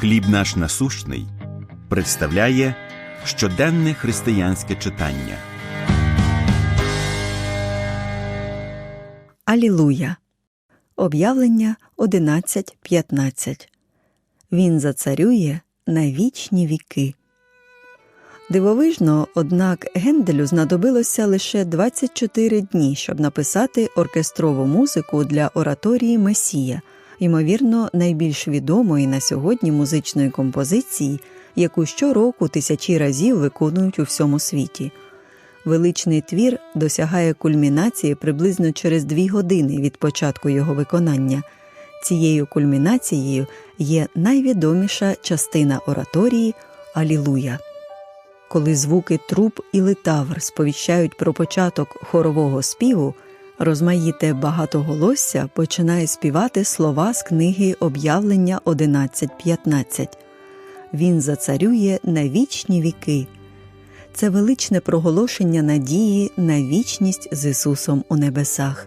Хліб наш насущний представляє щоденне християнське читання. Алілуя. Об'явлення 11.15. Він зацарює на вічні віки. Дивовижно, однак Генделю знадобилося лише 24 дні, щоб написати оркестрову музику для ораторії Месія, ймовірно, найбільш відомої на сьогодні музичної композиції, яку щороку тисячі разів виконують у всьому світі. Величний твір досягає кульмінації приблизно через дві години від початку його виконання. Цією кульмінацією є найвідоміша частина ораторії Алілуя. Коли звуки труб і литавр сповіщають про початок хорового співу, розмаїте багатоголосся починає співати слова з книги Об'явлення 11.15. Він зацарює на вічні віки. Це величне проголошення надії на вічність з Ісусом у небесах.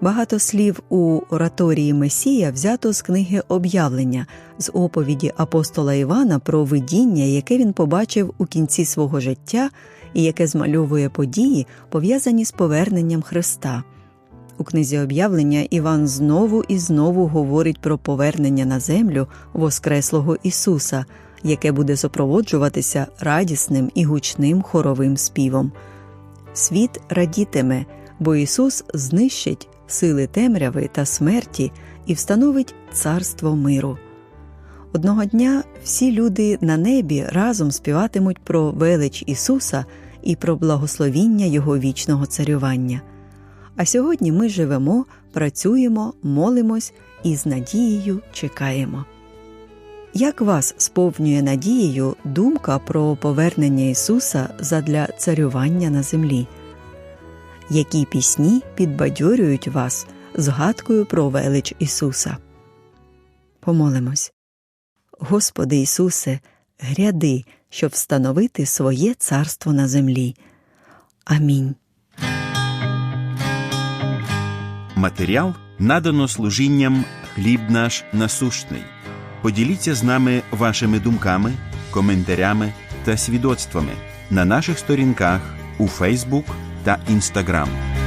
Багато слів у ораторії Месія взято з книги Об'явлення, з оповіді апостола Івана про видіння, яке він побачив у кінці свого життя і яке змальовує події, пов'язані з поверненням Христа. У книзі об'явлення Іван знову і знову говорить про повернення на землю Воскреслого Ісуса, яке буде супроводжуватися радісним і гучним хоровим співом. Світ радітиме, бо Ісус знищить сили темряви та смерті і встановить царство миру. Одного дня всі люди на небі разом співатимуть про велич Ісуса і про благословіння Його вічного царювання. А сьогодні ми живемо, працюємо, молимось і з надією чекаємо. Як вас сповнює надією думка про повернення Ісуса задля царювання на землі? Які пісні підбадьорюють вас згадкою про велич Ісуса? Помолимось. Господи Ісусе, гряди, щоб встановити своє царство на землі. Амінь. Матеріал надано служінням Хліб наш насущний. Поділіться з нами вашими думками, коментарями та свідоцтвами на наших сторінках у Фейсбук та Інстаграм.